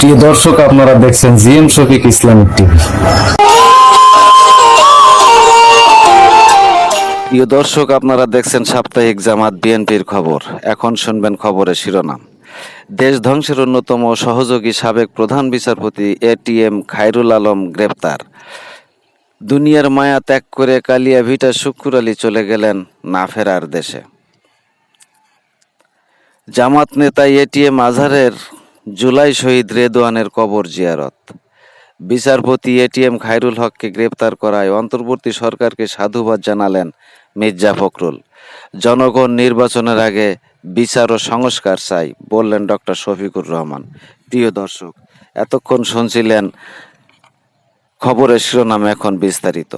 প্রিয় দর্শক, আপনারা দেখছেন জিএম শফিক ইসলামিক টিভি। প্রিয় দর্শক, আপনারা দেখছেন সাপ্তাহিক জামাত বিএনপির খবর। এখন শুনবেন খবরের শিরোনাম। দেশ ধ্বংসের অন্যতম সহযোগী সাবেক প্রধান বিচারপতি এটিএম খায়রুল আলম গ্রেপ্তার। দুনিয়ার মায়া ত্যাগ করে কালিয়া ভিটা শুক্কুর আলী চলে গেলেন না ফেরার দেশে। জামাত নেতা এটিএম আজহারের জুলাই শহীদ রেদোয়ানের কবর জিয়ারত। বিচারপতি এটিএম খায়রুল হককে গ্রেপ্তার করায় অন্তর্বর্তী সরকারকে সাধুবাদ জানালেন মির্জা ফখরুল। জনগণ নির্বাচনের আগে বিচার ও সংস্কার চাই বললেন ডক্টর শফিকুর রহমান। প্রিয় দর্শক, এতক্ষণ শুনছিলেন খবরের শিরোনাম এখন বিস্তারিত।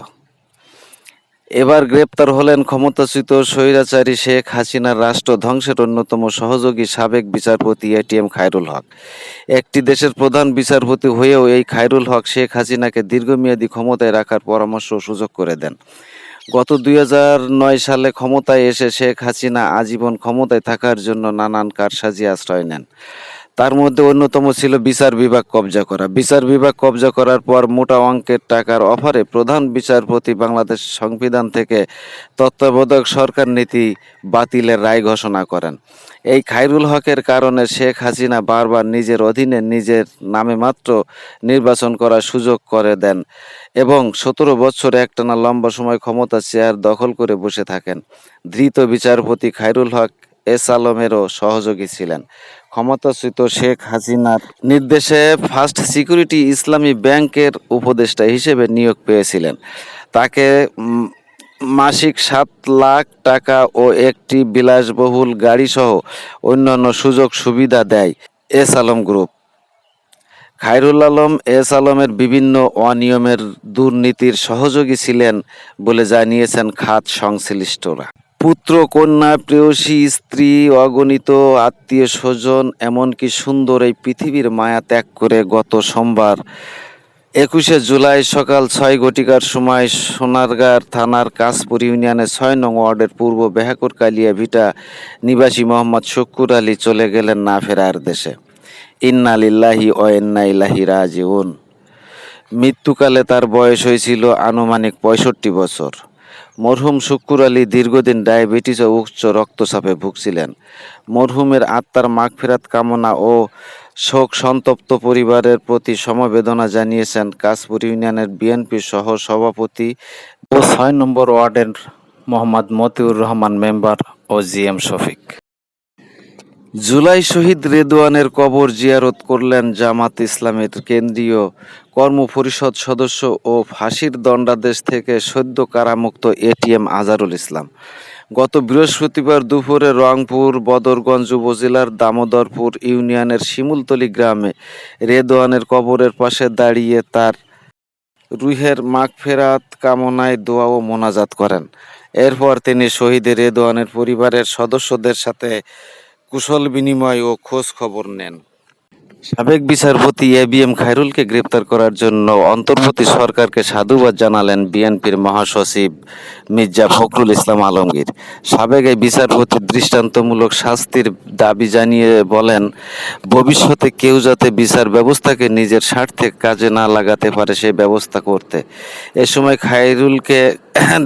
এবার গ্রেপ্তার হলেন ক্ষমতাচ্যুত স্বৈরাচারী শেখ হাসিনার রাষ্ট্র ধ্বংসের অন্যতম সহযোগী সাবেক বিচারপতি এটিএম খায়রুল হক। একটি দেশের প্রধান বিচারপতি হয়েও এই খায়রুল হক শেখ হাসিনাকে দীর্ঘমেয়াদী ক্ষমতায় রাখার পরামর্শ সুযোগ করে দেন। গত দুই সালে ক্ষমতায় এসে শেখ হাসিনা আজীবন ক্ষমতায় থাকার জন্য নানান কারসাজি আশ্রয় নেন। তার মধ্যে অন্যতম ছিল বিচার বিভাগ কবজা করা। বিচার বিভাগ কবজা করার পর মোটা অঙ্কের টাকার অফারে প্রধান বিচারপতি বাংলাদেশ সংবিধান থেকে তত্ত্বাবধায়ক সরকার নীতি বাতিলের রায় ঘোষণা করেন। এই খাইরুল হকের কারণে শেখ হাসিনা বারবার নিজের অধীনে নিজের নামে মাত্র নির্বাচন করার সুযোগ করে দেন এবং সতেরো বছর একটানা লম্বা সময় ক্ষমতা চেয়ার দখল করে বসে থাকেন। ধৃত বিচারপতি খায়রুল হক এস আলমেরও সহযোগী ছিলেন। ক্ষমতাচ্যুত শেখ হাসিনার নির্দেশে ফার্স্ট সিকিউরিটি ইসলামী ব্যাংকের উপদেষ্টা হিসেবে নিয়োগ পেয়েছিলেন। তাকে মাসিক সাত লাখ টাকা ও একটি বিলাসবহুল গাড়িসহ অন্যান্য সুযোগ সুবিধা দেয় S Alam group. Khairul Alam S আলমের বিভিন্ন অনিয়মের দুর্নীতির সহযোগী ছিলেন বলে জানিয়েছেন খাত সংশ্লিষ্টরা। পুত্র, কন্যা, প্রেয়সী, স্ত্রী, অগণিত আত্মীয় স্বজন, এমনকি সুন্দর এই পৃথিবীর মায়া ত্যাগ করে গত সোমবার একুশে জুলাই সকাল ছয় ঘটিকার সময় সোনারগাঁর থানার কাশপুর ইউনিয়নের ছয় নং ওয়ার্ডের পূর্ব বেহাকুর কালিয়া ভিটা নিবাসী মোহাম্মদ শক্কুর আলী চলে গেলেন না ফেরার দেশে। ইন্না লিল্লাহি ও ইন্না ইলাহি রাজিউন। মৃত্যুকালে তার বয়স হয়েছিল আনুমানিক পঁয়ষট্টি বছর। মরহুম শুক্কুর আলী দীর্ঘদিন ডায়াবেটিস ও উচ্চ রক্তচাপে ভুগছিলেন। মরহুমের আত্মার মাগফেরাত কামনা ও শোক সন্তপ্ত পরিবারের প্রতি সমবেদনা জানিয়েছেন কাশপুর ইউনিয়নের বিএনপি সহ সভাপতি ও ছয় নম্বর ওয়ার্ডের মোহাম্মদ মতিউর রহমান মেম্বার ও জি এম শফিক। জুলাই শহীদ রেদওয়ানের কবর জিয়ারত করলেন জামাত ইসলামের কেন্দ্রীয় কর্মপরিষদ সদস্য ও ফাঁসির দণ্ডাদেশ থেকে সদ্য কারামুক্ত এটিএম আজারুল ইসলাম। গত বৃহস্পতিবার দুপুরে রংপুর, বদরগঞ্জ উপজেলার দামোদরপুর ইউনিয়নের শিমুলতলি গ্রামে রেদওয়ানের কবরের পাশে দাঁড়িয়ে তার রুহের মাগফেরাত কামনায় দোয়া ও মোনাজাত করেন। এরপর তিনি শহীদের রেদওয়ানের পরিবারের সদস্যদের সাথে কুশল বিনিময় ও খোঁজ খবর নেন। সাবেক বিচারপতি এ বি এম খায়রুলকে গ্রেপ্তার করার জন্য অন্তর্বর্তী সরকারকে সাধুবাদ জানালেন বিএনপির মহাসচিব মির্জা ফখরুল ইসলাম আলমগীর। সাবেক এই বিচারপতির দৃষ্টান্তমূলক শাস্তির দাবি জানিয়ে বলেন, ভবিষ্যতে কেউ যাতে বিচার ব্যবস্থাকে নিজের স্বার্থে কাজে না লাগাতে পারে সেই ব্যবস্থা করতে। এ সময় খায়রুলকে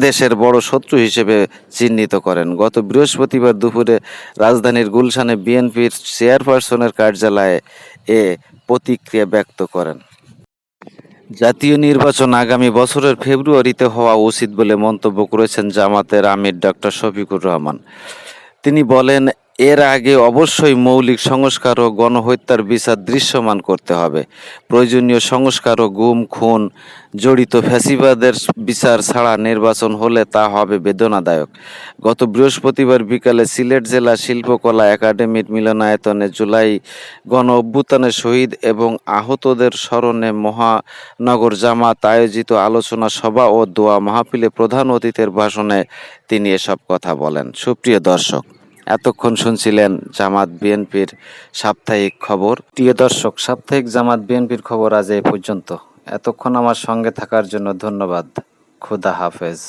দেশের বড় শত্রু হিসেবে চিহ্নিত করেন। গত বৃহস্পতিবার দুপুরে রাজধানীর গুলশানে বিএনপির চেয়ারপারসনের কার্যালয়ে এ প্রতিক্রিয়া ব্যক্ত করেন। জাতীয় নির্বাচন আগামী বছরের ফেব্রুয়ারিতে হওয়া উচিত বলে মন্তব্য করেছেন জামাতের আমির ডক্টর শফিকুর রহমান। তিনি বলেন এর আগে অবশ্যই মৌলিক সংস্কার ও গণহত্যার বিচার দৃশ্যমান করতে হবে। প্রয়োজনীয় সংস্কার ও গুম, খুন, জড়িত ফ্যাসিবাদের বিচার ছাড়া নির্বাচন হলে তা হবে বেদনাদায়ক। গত বৃহস্পতিবার বিকালে সিলেট জেলা শিল্পকলা একাডেমির মিলনায়তনে জুলাই গণ অভ্যুত্থানের শহীদ এবং আহতদের স্মরণে মহানগর জামাত আয়োজিত আলোচনা সভা ও দোয়া মাহফিলে প্রধান অতিথির ভাষণে তিনি এসব কথা বলেন। সুপ্রিয় দর্শক এতক্ষণ শুনছিলেন জামাত বিএনপির সাপ্তাহিক খবর। প্রিয় দর্শক, সাপ্তাহিক জামাত বিএনপির খবর আজ এ পর্যন্ত। এতক্ষণ আমার সঙ্গে থাকার জন্য ধন্যবাদ। খুদা হাফেজ।